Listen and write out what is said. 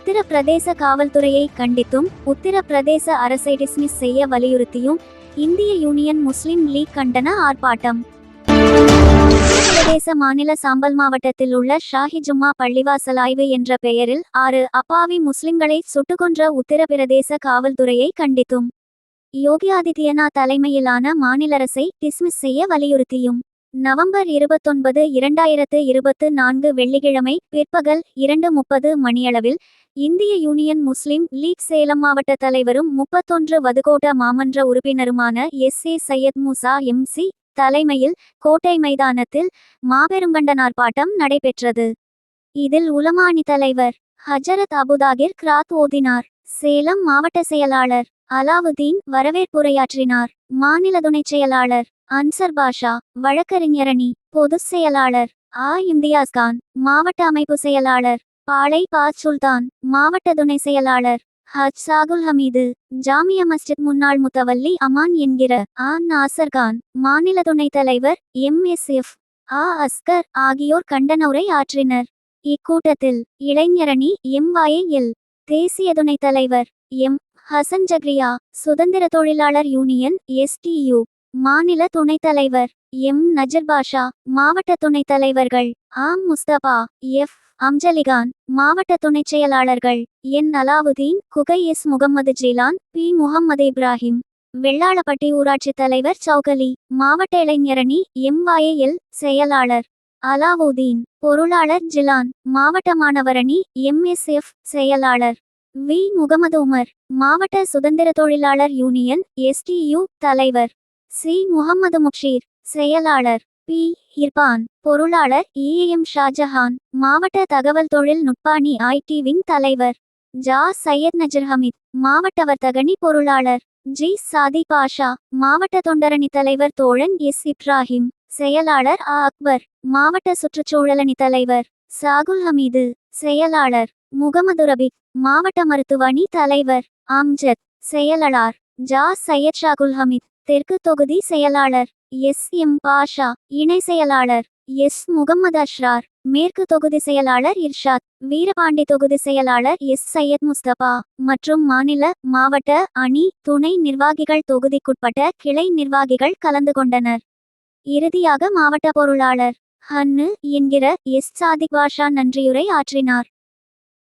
பிரதேச காவல்துறையை கண்டித்தும் உத்தரப்பிரதேச அரசை டிஸ்மிஸ் செய்ய வலியுறுத்தியும் இந்திய யூனியன் முஸ்லிம் லீக் கண்டன ஆர்ப்பாட்டம். உத்தரப்பிரதேச மாநில சாம்பல் மாவட்டத்தில் உள்ள ஷாஹி ஜும்மா பள்ளிவாசல் ஆய்வு என்ற பெயரில் ஆறு அப்பாவி முஸ்லிம்களை சுட்டுக்கொன்ற உத்தரப்பிரதேச காவல்துறையை கண்டித்தும். யோகி ஆதித்யநாத் தலைமையிலான மாநில அரசை டிஸ்மிஸ் செய்ய வலியுறுத்தியும். நவம்பர் இருபத்தொன்பது இரண்டாயிரத்து இருபத்து நான்கு வெள்ளிக்கிழமை பிற்பகல் இரண்டு முப்பது மணியளவில் இந்திய யூனியன் முஸ்லிம் லீக் சேலம் மாவட்ட தலைவரும் முப்பத்தொன்று வதுகோட்ட மாமன்ற உறுப்பினருமான S. A. Syed Moosa MC தலைமையில் கோட்டை மைதானத்தில் மாபெருங்கண்டன ஆர்ப்பாட்டம் நடைபெற்றது. இதில் உலமானி தலைவர் ஹஜரத் அபுதாகிர் கிராத் ஓதினார். சேலம் மாவட்ட செயலாளர் அலாவுதீன் வரவேற்புரையாற்றினார். மாநில துணைச் செயலாளர் அன்சர் பாஷா வழக்கறிஞரணி பொதுச் செயலாளர் ஆ. இம்தியாஸ் கான் மாவட்ட அமைப்பு செயலாளர் பாளை பா. சுல்தான் மாவட்ட துணை செயலாளர் ஹஜ் சாகுல் ஹமீது ஜாமிய மஸ்ஜித் முன்னாள் முத்தவல்லி அமான் என்கிற ஆ. நாசர் கான் மாநில துணைத் தலைவர் எம். எஸ். எஃப். ஆ. அஸ்கர் ஆகியோர் கண்டன உரை ஆற்றினர். இக்கூட்டத்தில் இளைஞரணி எம். வாயே. எல். தேசிய துணைத் தலைவர் எம். ஹசன் ஜக்ரியா சுதந்திர தொழிலாளர் யூனியன் எஸ்டியு மாநில துணைத் தலைவர் எம். நஜர்பாஷா மாவட்ட துணைத் தலைவர்கள் ஆம். முஸ்தபா எஃப். அம்ஜலிகான் மாவட்ட துணைச் செயலாளர்கள் என். அலாவுதீன் குகை எஸ். முகம்மது ஜீலான் பி. முகம்மது இப்ராஹிம் வெள்ளாளப்பட்டி ஊராட்சித் தலைவர் சௌகலி மாவட்ட இளைஞரணி எம். வாயேஎல். செயலாளர் அலாவுதீன் பொருளாளர் ஜிலான் மாவட்ட மாணவரணி எம். எஸ். எஃப். செயலாளர் வி. முகமது உமர் மாவட்ட சுதந்திர தொழிலாளர் யூனியன் எஸ்டியு தலைவர் சி. முகமது முக்ஷீர் செயலாளர். பி. இர்பான் பொருளாளர். இஎம் ஷாஜஹான் மாவட்ட தகவல் தொழில் நுட்பாணி ஐடி விங் தலைவர். ஜா. சையத் நஜர் ஹமீத் மாவட்ட வர்த்தகணி பொருளாளர். ஜி. சாதி பாஷா மாவட்ட தொண்டரணி தலைவர் தோழன் எஸ். இப்ராஹிம் செயலாளர் அ. அக்பர் மாவட்ட சுற்றுச்சூழலணி தலைவர். சாகுல் ஹமீது செயலாளர். முகமது ரபிக் மாவட்ட மருத்துவணி தலைவர். அம்ஜத் செயலாளர். ஜா. சையத் ஷாகுல் ஹமீத் தெற்கு தொகுதி செயலாளர் எஸ். எம். பாஷா இணை செயலாளர் எஸ். முகமது அஷ்ரார் மேற்கு தொகுதி செயலாளர் இர்ஷாத் வீரபாண்டி தொகுதி செயலாளர் எஸ். சையத் முஸ்தபா மற்றும் மாநில மாவட்ட அணி துணை நிர்வாகிகள் தொகுதிக்குட்பட்ட கிளை நிர்வாகிகள் கலந்து கொண்டனர். இறுதியாக மாவட்ட பொருளாளர் ஹன்னு என்கிற எஸ். சாதிக் பாஷா நன்றியுரை ஆற்றினார்.